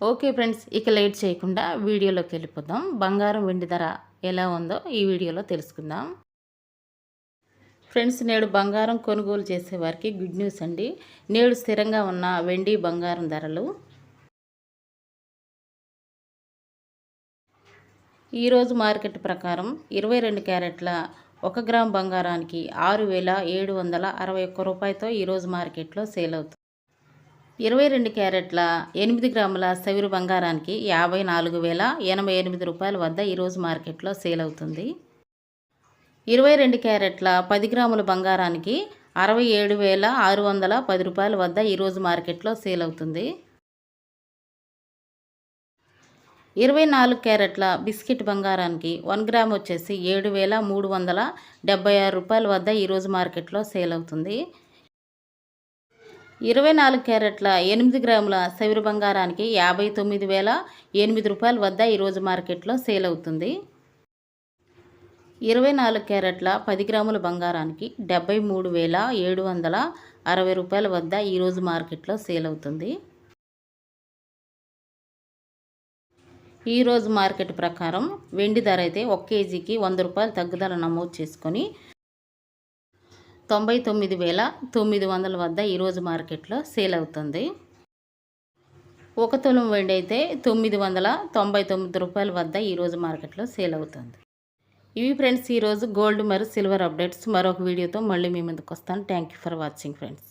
Okay friends ఇక late చేయకుండా వీడియోలోకి వెళ్ళిపోదాం. బంగారం వెండి ధర ఎలా ఉందో ఈ వీడియోలో తెలుసుకుందాం. ఫ్రెండ్స్ నేడు బంగారం కొనుగోలు చేసే వారికి గుడ్ న్యూస్ అండి. నేడు స్థిరంగా ఉన్న వెండి బంగారం ధరలు. ఈరోజు మార్కెట్ ప్రకారం ఇరవై రెండు క్యారెట్ల ఒక గ్రామ్ బంగారానికి ఆరు వేల ఏడు వందల అరవై ఒక్క రూపాయతో ఈరోజు మార్కెట్లో సేల్ అవుతుంది. ఇరవై రెండు క్యారెట్ల ఎనిమిది గ్రాముల సవిరు బంగారానికి యాభై నాలుగు వేల ఎనభై ఎనిమిది రూపాయల వద్ద ఈరోజు మార్కెట్లో సేల్ అవుతుంది. ఇరవై రెండు క్యారెట్ల పది గ్రాముల బంగారానికి అరవై ఏడు వేల ఆరు వందల పది రూపాయల వద్ద ఈరోజు మార్కెట్లో సేల్ అవుతుంది. ఇరవై నాలుగు క్యారెట్ల బిస్కెట్ బంగారానికి వన్ గ్రామ్ వచ్చేసి ఏడు వేల మూడు వందల డెబ్బై ఆరు రూపాయల వద్ద ఈరోజు మార్కెట్లో సేల్ అవుతుంది. ఇరవై నాలుగు క్యారెట్ల ఎనిమిది గ్రాముల సవిరు బంగారానికి యాభై తొమ్మిది వేల ఎనిమిది రూపాయల వద్ద ఈరోజు మార్కెట్లో సేల్ అవుతుంది. ఇరవై నాలుగు క్యారెట్ల పది గ్రాముల బంగారానికి డెబ్బై మూడు వేల ఏడు వందల అరవై రూపాయల వద్ద ఈరోజు మార్కెట్లో సేల్ అవుతుంది. ఈరోజు మార్కెట్ ప్రకారం వెండి ధర అయితే ఒక కేజీకి వంద రూపాయలు తగ్గుదల నమోదు చేసుకొని తొంభై తొమ్మిది వేల తొమ్మిది వందల వద్ద ఈరోజు మార్కెట్లో సేల్ అవుతుంది. ఒక తులం వెండి అయితే తొమ్మిది వందల తొంభై తొమ్మిది రూపాయల వద్ద ఈరోజు మార్కెట్లో సేల్ అవుతుంది. ఇవి ఫ్రెండ్స్ ఈరోజు గోల్డ్ మరియు సిల్వర్ అప్డేట్స్ మరొక వీడియోతో మళ్ళీ మీ ముందుకు వస్తాను. Thank you for watching friends